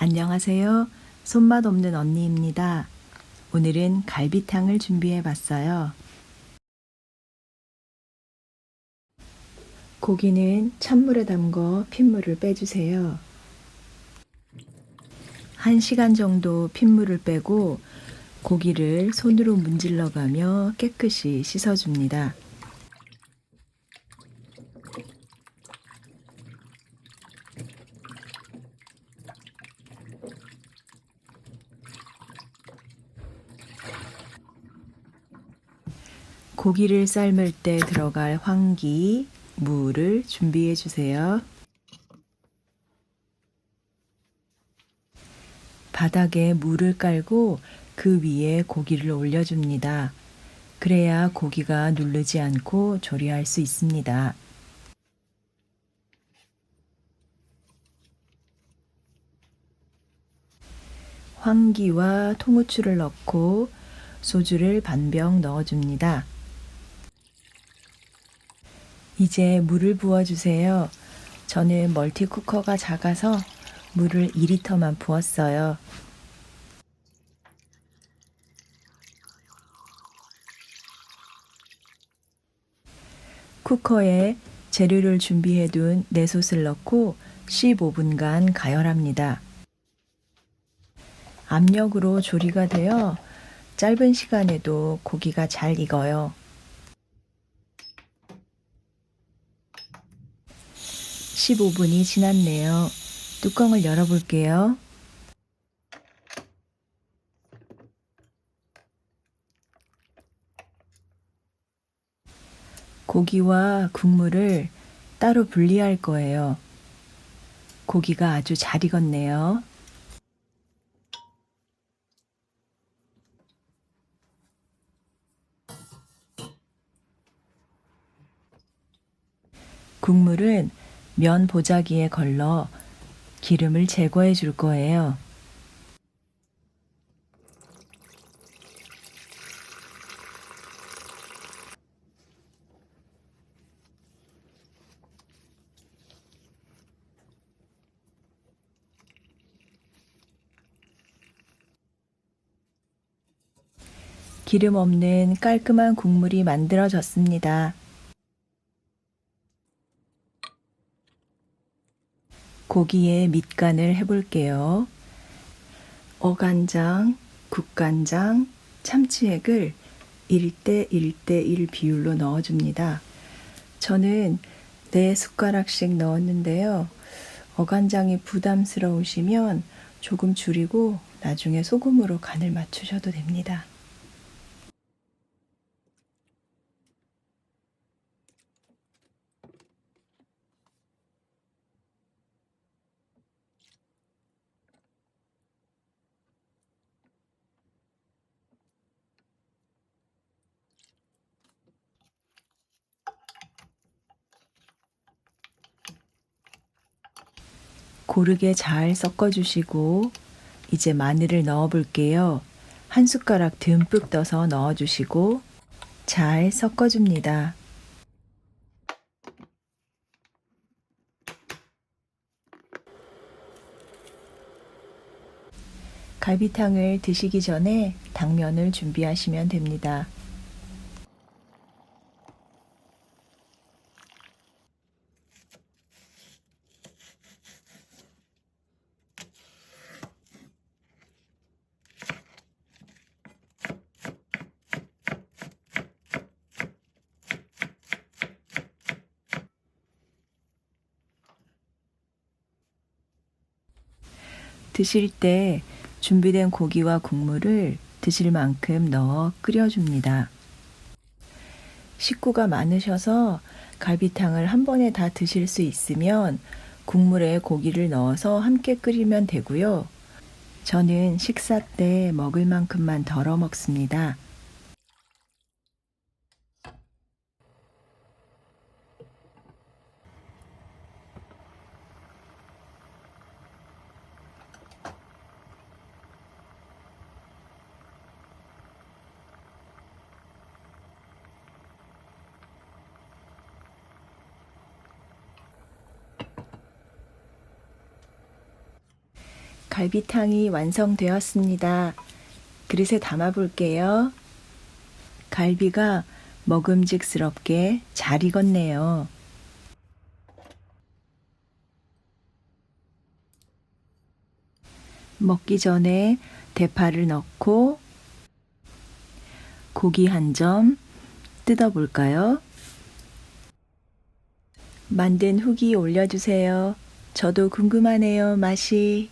안녕하세요. 손맛 없는 언니입니다. 오늘은 갈비탕을 준비해 봤어요. 고기는 찬물에 담궈 핏물을 빼주세요. 1시간 정도 핏물을 빼고 고기를 손으로 문질러 가며 깨끗이 씻어줍니다. 고기를 삶을 때 들어갈 황기, 무를 준비해 주세요. 바닥에 물을 깔고 그 위에 고기를 올려줍니다. 그래야 고기가 누르지 않고 조리할 수 있습니다. 황기와 통후추를 넣고 소주를 반 병 넣어줍니다. 이제 물을 부어주세요. 저는 멀티쿠커가 작아서 물을 2리터만 부었어요. 쿠커에 재료를 준비해 둔 내솥을 넣고 15분간 가열합니다. 압력으로 조리가 되어 짧은 시간에도 고기가 잘 익어요. 15분이 지났네요. 뚜껑을 열어볼게요. 고기와 국물을 따로 분리할 거예요. 고기가 아주 잘 익었네요. 국물은 면 보자기에 걸러 기름을 제거해 줄 거예요. 기름 없는 깔끔한 국물이 만들어졌습니다. 고기에 밑간을 해볼게요. 어간장, 국간장, 참치액을 1대 1대 1 비율로 넣어줍니다. 저는 4숟가락씩 넣었는데요. 어간장이 부담스러우시면 조금 줄이고 나중에 소금으로 간을 맞추셔도 됩니다. 고르게 잘 섞어주시고 이제 마늘을 넣어 볼게요. 한 숟가락 듬뿍 떠서 넣어주시고 잘 섞어줍니다. 갈비탕을 드시기 전에 당면을 준비하시면 됩니다. 드실 때 준비된 고기와 국물을 드실 만큼 넣어 끓여줍니다. 식구가 많으셔서 갈비탕을 한 번에 다 드실 수 있으면 국물에 고기를 넣어서 함께 끓이면 되고요. 저는 식사 때 먹을 만큼만 덜어 먹습니다. 갈비탕이 완성되었습니다. 그릇에 담아 볼게요. 갈비가 먹음직스럽게 잘 익었네요. 먹기 전에 대파를 넣고 고기 한 점 뜯어 볼까요? 만든 후기 올려주세요. 저도 궁금하네요, 맛이.